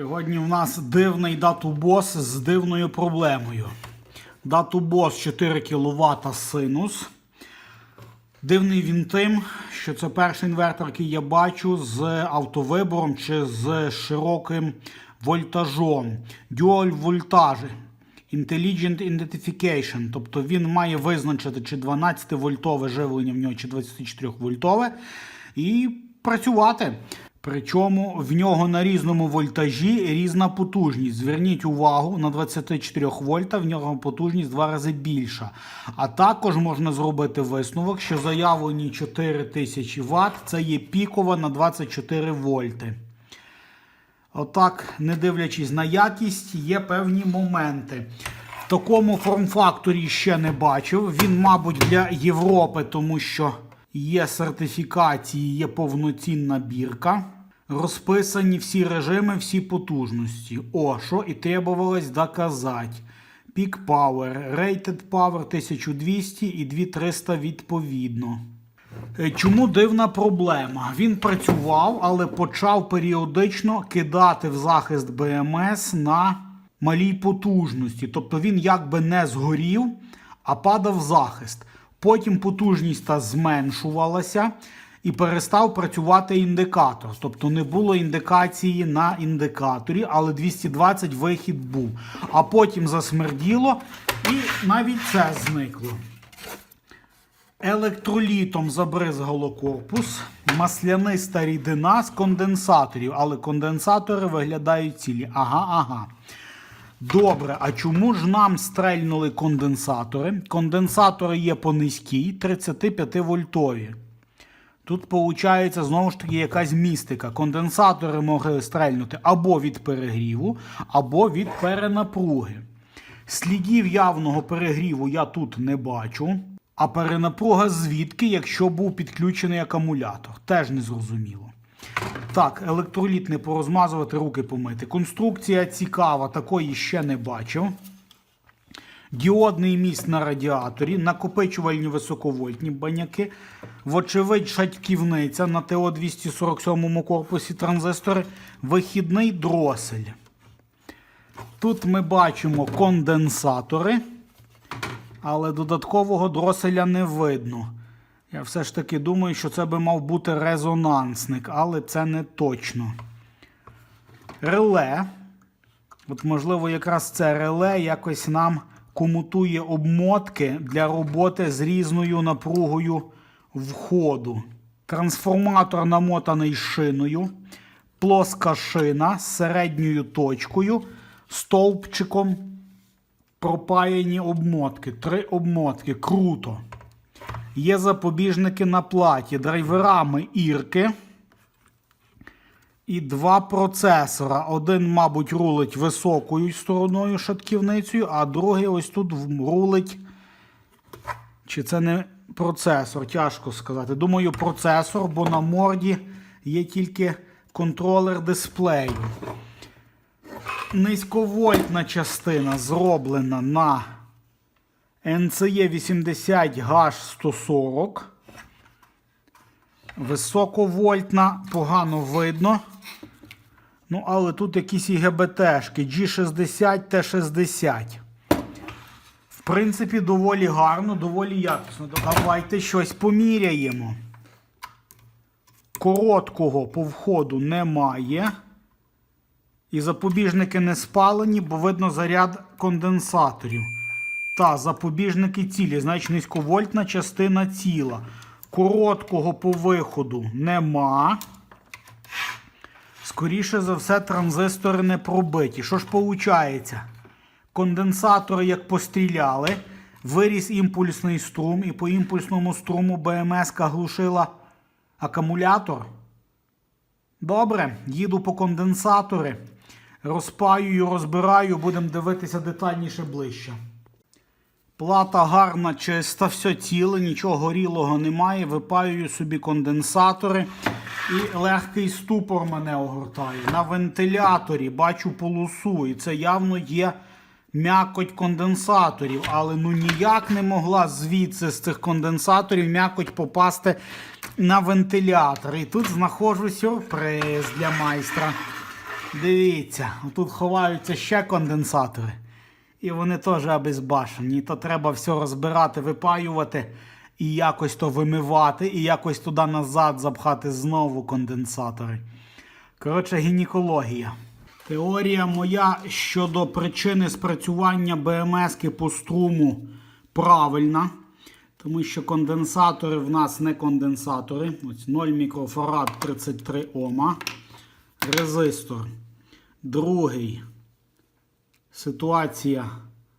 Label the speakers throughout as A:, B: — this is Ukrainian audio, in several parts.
A: Сьогодні в нас дивний датубос з дивною проблемою. Датубос 4 кВт синус. Дивний він тим, що це перший інвертор, який я бачу з автовибором чи з широким вольтажом. Dual вольтажі. Intelligent Identification. Тобто він має визначити, чи 12 вольтове живлення в нього, чи 24 вольтове, і працювати. Причому в нього на різному вольтажі різна потужність. Зверніть увагу, на 24 вольта в нього потужність два рази більша. А також можна зробити висновок, що заявлені 4000 Вт це є пікова на 24 вольти. Отак, не дивлячись на якість, є певні моменти. В такому форм-факторі ще не бачив. Він, мабуть, для Європи, тому що є сертифікації, є повноцінна бірка. Розписані всі режими, всі потужності. О, що і требувалось доказати. Peak Power, Rated Power 1200 і 2300 відповідно. Е, Чому дивна проблема? Він працював, але почав періодично кидати в захист БМС на малій потужності. Тобто він якби не згорів, а падав в захист. Потім потужність та зменшувалася і перестав працювати індикатор. Тобто не було індикації на індикаторі, але 220 вихід був. А потім засмерділо і навіть це зникло. Електролітом забризгало корпус, масляниста рідина з конденсаторів, але конденсатори виглядають цілі. Ага, ага. Добре, а чому ж нам стрельнули конденсатори? Конденсатори є по низькій 35 вольтові. Тут виходить знову ж таки якась містика. Конденсатори могли стрельнути або від перегріву, або від перенапруги. Слідів явного перегріву я тут не бачу. А перенапруга звідки, якщо був підключений акумулятор? Теж не зрозуміло. Так, електроліт не порозмазувати, руки помити. Конструкція цікава, такої ще не бачив. Діодний міст на радіаторі, накопичувальні високовольтні баняки, вочевидь, шатьківниця на ТО 247 корпусі транзистори, вихідний дросель. Тут ми бачимо конденсатори, але додаткового дроселя не видно. Я все ж таки думаю, що це би мав бути резонансник, але це не точно. Реле. От, можливо, якраз це реле якось нам комутує обмотки для роботи з різною напругою входу. Трансформатор намотаний шиною, плоска шина з середньою точкою, стовпчиком пропаяні обмотки. Три обмотки. Круто. Є запобіжники на платі, драйверами ірки. І два процесора. Один, мабуть, рулить високою стороною шатківницею, а другий ось тут рулить. Чи це не процесор? Тяжко сказати. Думаю, процесор, бо на морді є тільки контролер дисплею. Низьковольтна частина зроблена на NCE 80 H140. Високовольтна, погано видно. Ну, але тут якісь ІГБТшки G60 T60. В принципі, доволі гарно, доволі якісно. Давайте щось поміряємо. Короткого по входу немає. І запобіжники не спалені, бо видно заряд конденсаторів. Та, запобіжники цілі, значить низьковольтна частина ціла. Короткого по виходу нема. Скоріше за все, транзистори не пробиті. Що ж виходить? Конденсатори, як постріляли, виріс імпульсний струм, і по імпульсному струму БМС глушила акумулятор. Добре, їду по конденсатори, розпаюю, розбираю, будемо дивитися детальніше ближче. Плата гарна, чиста, все ціле, нічого горілого немає. Випаюю собі конденсатори і легкий ступор мене огортає. На вентиляторі бачу полосу, і це явно є м'якоть конденсаторів, але ну ніяк не могла звідси з цих конденсаторів м'якоть попасти на вентилятор. І тут знаходжу сюрприз для майстра. Дивіться, тут ховаються ще конденсатори. І вони теж обезбашені. То треба все розбирати, випаювати і якось то вимивати, і якось туди назад запхати знову конденсатори. Коротше, гінекологія. Теорія моя щодо причини спрацювання БМС-ки по струму правильна. Тому що конденсатори в нас не конденсатори. Ось 0 мікрофарад 33 Ома. Резистор. Другий. Ситуація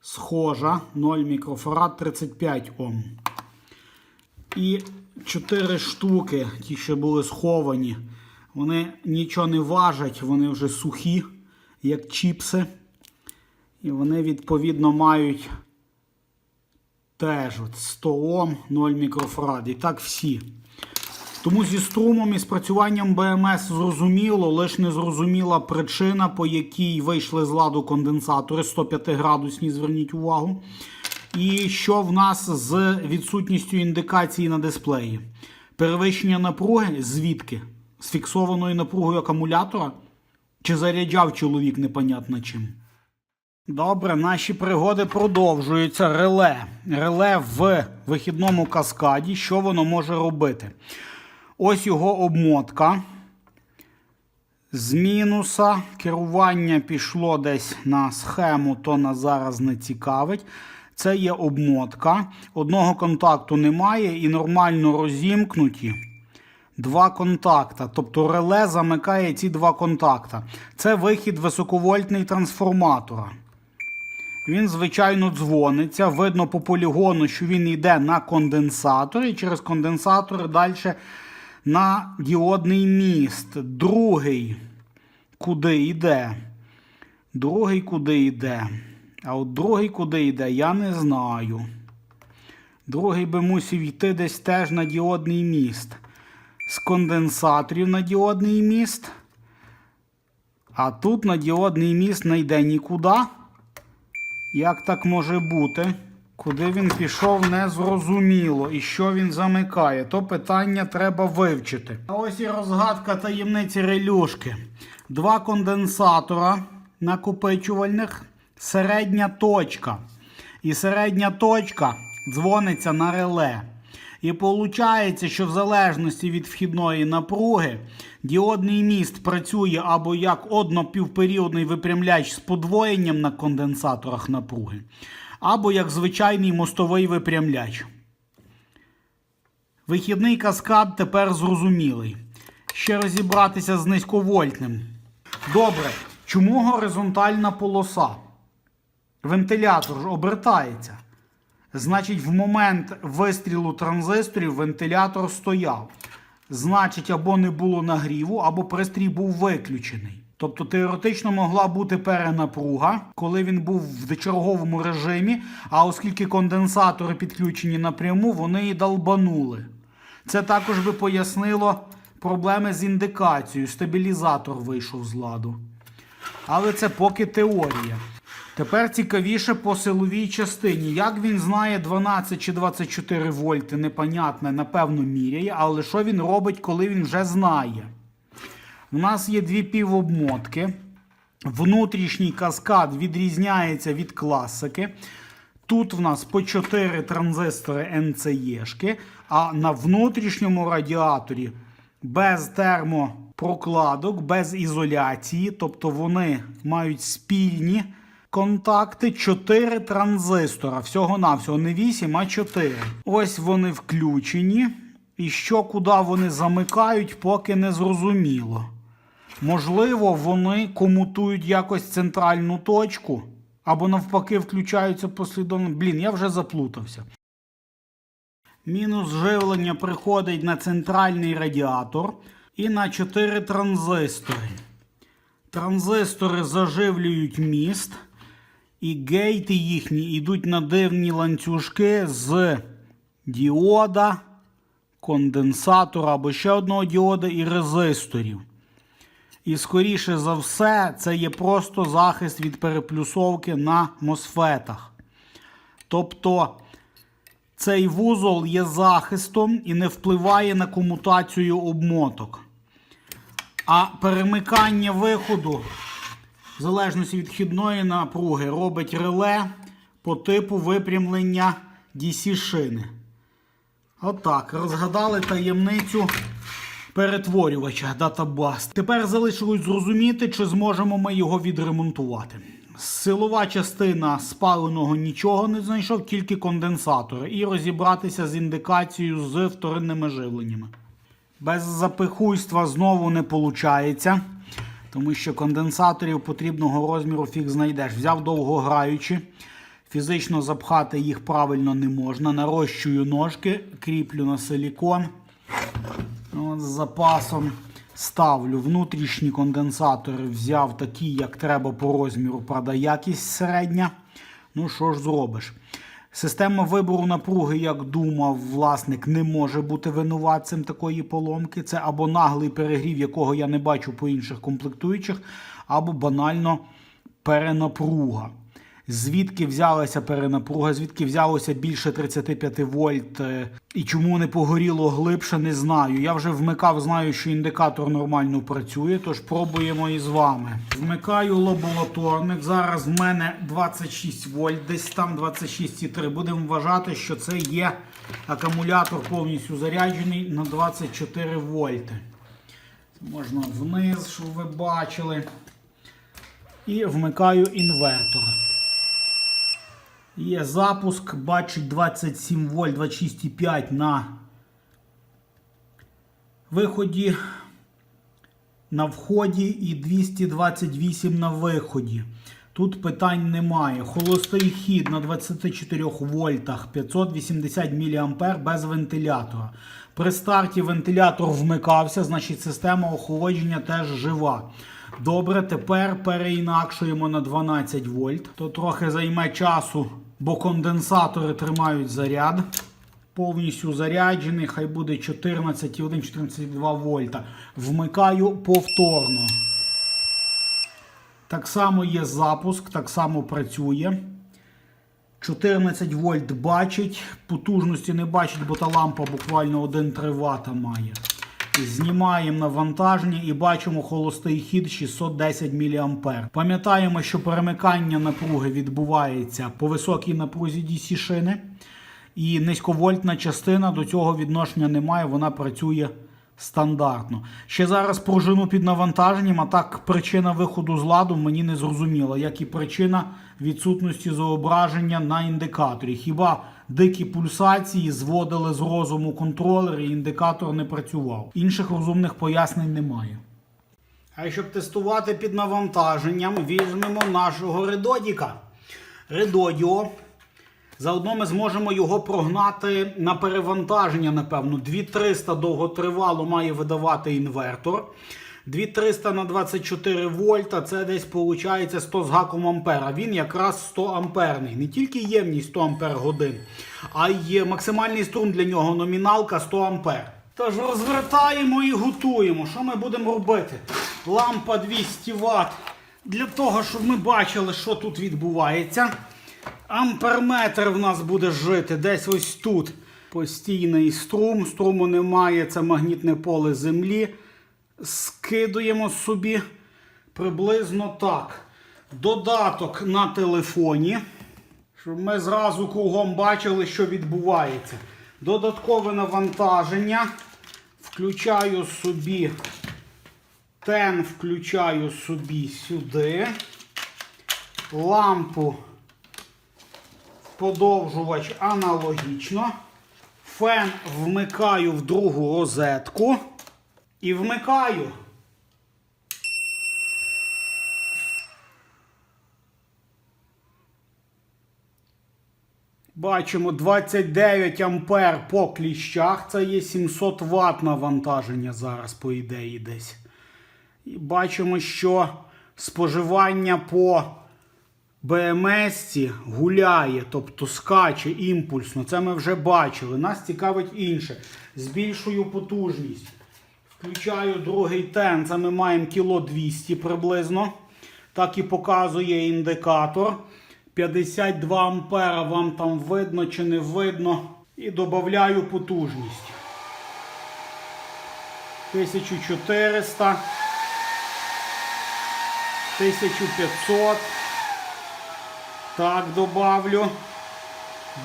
A: схожа. 0 мікрофарад 35 Ом. І 4 штуки, ті, що були сховані, вони нічого не важать, вони вже сухі, як чіпси. І вони, відповідно, мають теж от 100 Ом, 0 мікрофарад. І так всі. Тому зі струмом і спрацюванням БМС зрозуміло, лише не зрозуміла причина, по якій вийшли з ладу конденсатори 105 градусні, зверніть увагу. І що в нас з відсутністю індикації на дисплеї? Перевищення напруги звідки? З фіксованою напругою акумулятора? Чи заряджав чоловік непонятно чим? Добре, наші пригоди продовжуються. Реле. Реле в вихідному каскаді. Що воно може робити? Ось його обмотка. З мінуса керування пішло десь на схему, то нас зараз не цікавить. Це є обмотка. Одного контакту немає і нормально розімкнуті два контакта. Тобто реле замикає ці два контакта. Це вихід високовольтний трансформатора. Він, звичайно, дзвониться. Видно по полігону, що він йде на конденсатор, і через конденсатор далі на діодний міст. Другий куди йде? Другий куди йде? А от другий куди йде, я не знаю. Другий би мусив йти десь теж на діодний міст. З конденсаторів на діодний міст. А тут на діодний міст не йде нікуди. Як так може бути? Куди він пішов, не зрозуміло. І що він замикає, то питання треба вивчити. А ось і розгадка таємниці релюшки. Два конденсатора накопичувальних, середня точка. І середня точка дзвониться на реле. І виходить, що в залежності від вхідної напруги діодний міст працює або як однопівперіодний випрямляч з подвоєнням на конденсаторах напруги, або як звичайний мостовий випрямляч. Вихідний каскад тепер зрозумілий. Ще розібратися з низьковольтним. Добре, чому горизонтальна полоса? Вентилятор ж обертається. Значить, в момент вистрілу транзисторів вентилятор стояв. Значить, або не було нагріву, або пристрій був виключений. Тобто теоретично могла бути перенапруга, коли він був в черговому режимі, а оскільки конденсатори підключені напряму, вони і долбанули. Це також би пояснило проблеми з індикацією. Стабілізатор вийшов з ладу. Але це поки теорія. Тепер цікавіше по силовій частині. Як він знає 12 чи 24 вольти, непонятне, напевно, міряє, але що він робить, коли він вже знає? У нас є дві півобмотки. Внутрішній каскад відрізняється від класики. Тут в нас по 4 транзистори НЦЄшки, а на внутрішньому радіаторі без термопрокладок, без ізоляції, тобто вони мають спільні контакти 4 транзистора. Всього-навсього не 8, а 4. Ось вони включені. І що куди вони замикають, поки не зрозуміло. Можливо, вони комутують якось центральну точку, або навпаки включаються послідовно. Блін, я вже заплутався. Мінус живлення приходить на центральний радіатор і на 4 транзистори. Транзистори заживлюють міст, і гейти їхні йдуть на дивні ланцюжки з діода, конденсатора або ще одного діода і резисторів. І, скоріше за все, це є просто захист від переплюсовки на мосфетах. Тобто цей вузол є захистом і не впливає на комутацію обмоток. А перемикання виходу, в залежності від вхідної напруги, робить реле по типу випрямлення DC шини. Отак, розгадали таємницю перетворювача датабаз. Тепер залишилось зрозуміти, чи зможемо ми його відремонтувати. Силова частина спаленого нічого не знайшов, тільки конденсатори, і розібратися з індикацією з вторинними живленнями. Без запихуйства знову не виходить, тому що конденсаторів потрібного розміру фіг знайдеш. Взяв довгограючі, фізично запхати їх правильно не можна. Нарощую ножки, кріплю на силікон. От з запасом ставлю внутрішні конденсатори, взяв такі, як треба по розміру, правда, якість середня. Ну що ж зробиш? Система вибору напруги, як думав власник, не може бути винуватцем такої поломки. Це або наглий перегрів, якого я не бачу по інших комплектуючих, або банально перенапруга. Звідки взялася перенапруга, звідки взялося більше 35 вольт е, і чому не погоріло глибше, не знаю. Я вже вмикав, знаю, що індикатор нормально працює, тож пробуємо і з вами. Вмикаю лабораторник. Зараз в мене 26 вольт, десь там 26,3. Будемо вважати, що це є акумулятор повністю заряджений на 24 вольти. Можна вниз, щоб ви бачили. І вмикаю інвертор. Є запуск, бачить 27 вольт, 26,5 на виході, на вході і 228 на виході. Тут питань немає. Холостий хід на 24 вольтах 580 мА без вентилятора. При старті вентилятор вмикався, значить система охолодження теж жива. Добре, тепер переінакшуємо на 12 вольт. То трохи займе часу, бо конденсатори тримають заряд. Повністю заряджений, хай буде 14,1-14,2 вольта. Вмикаю повторно. Так само є запуск, так само працює. 14 вольт бачить, потужності не бачить, бо та лампа буквально 1-3 Вт має. Знімаємо навантаження і бачимо холостий хід 610 мА. Пам'ятаємо, що перемикання напруги відбувається по високій напрузі DC шини. І низьковольтна частина до цього відношення немає, вона працює стандартно. Ще зараз пружину під навантаженням, а так причина виходу з ладу мені не зрозуміла, як і причина відсутності зображення на індикаторі. Хіба дикі пульсації зводили з розуму контролер і індикатор не працював. Інших розумних пояснень немає. А щоб тестувати під навантаженням, візьмемо нашого редодіка. Редодіо. Заодно ми зможемо його прогнати на перевантаження, напевно. 2300 довготривало має видавати інвертор. 2300 на 24 вольта це десь виходить 100 з гаком ампера. Він якраз 100 амперний. Не тільки ємність 100 ампер годин, а й максимальний струм для нього номіналка 100 ампер. Тож розвертаємо і готуємо. Що ми будемо робити? Лампа 200 Вт. Для того, щоб ми бачили, що тут відбувається. Амперметр в нас буде жити десь ось тут. Постійний струм. Струму немає, це магнітне поле землі. Скидуємо собі приблизно так. Додаток на телефоні. Щоб ми зразу кругом бачили, що відбувається. Додаткове навантаження. Включаю собі тен, включаю собі сюди. Лампу подовжувач аналогічно. Фен вмикаю в другу розетку і вмикаю. Бачимо 29 ампер по кліщах. Це є 700 Вт навантаження зараз, по ідеї, десь. І бачимо, що споживання по БМС гуляє, тобто скаче імпульсно. Це ми вже бачили. Нас цікавить інше. Збільшую потужність. Включаю другий тен. Це ми маємо кіло 200 приблизно. Так і показує індикатор. 52 ампера вам там видно чи не видно. І додаю потужність. 1400. 1500. Так, добавлю.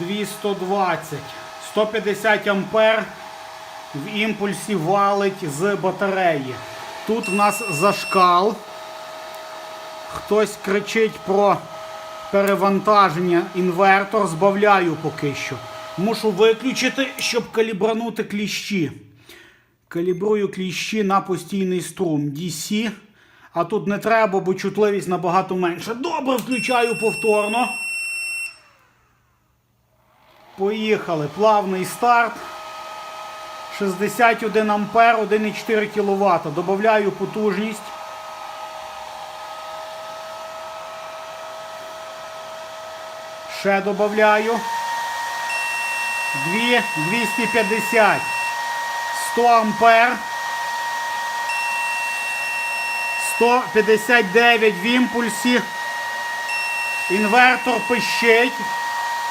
A: 220. 150 ампер в імпульсі валить з батареї. Тут в нас зашкал. Хтось кричить про перевантаження. Інвертор збавляю поки що. Мушу виключити, щоб калібранути кліщі. Калібрую кліщі на постійний струм DC. А тут не треба, бо чутливість набагато менша. Добре, включаю повторно. Поїхали. Плавний старт. 61 ампер, 1,4 кВт. Добавляю потужність. Ще добавляю. 2, 250. 100 ампер. 159 в імпульсі. Інвертор пищить,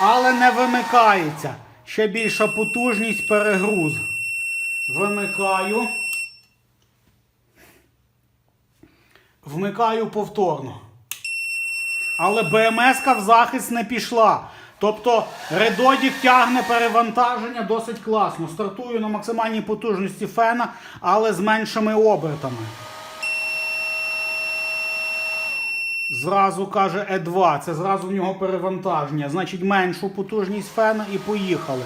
A: але не вимикається. Ще більша потужність перегруз. Вимикаю. Вмикаю повторно. Але БМС в захист не пішла. Тобто редодік тягне перевантаження досить класно. Стартую на максимальній потужності фена, але з меншими обертами. Зразу каже Е2, це зразу в нього перевантаження. Значить меншу потужність фена і поїхали.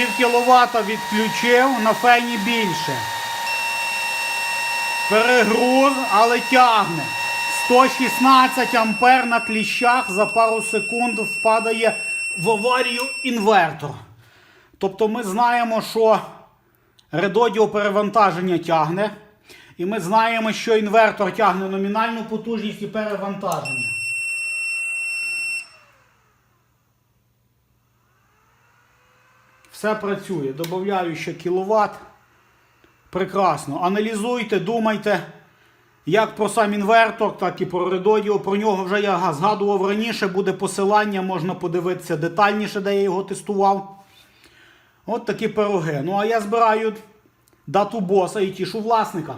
A: Пів кіловата відключив, на фені більше. Перегруз, але тягне. 116 ампер на кліщах за пару секунд впадає в аварію інвертор. Тобто ми знаємо, що редодіо перевантаження тягне. І ми знаємо, що інвертор тягне номінальну потужність і перевантаження. Все працює. Добавляю ще кіловат. Прекрасно. Аналізуйте, думайте, як про сам інвертор, так і про редодіо. Про нього вже я згадував раніше, буде посилання, можна подивитися детальніше, де я його тестував. От такі пироги. Ну а я збираю дату боса і тішу власника.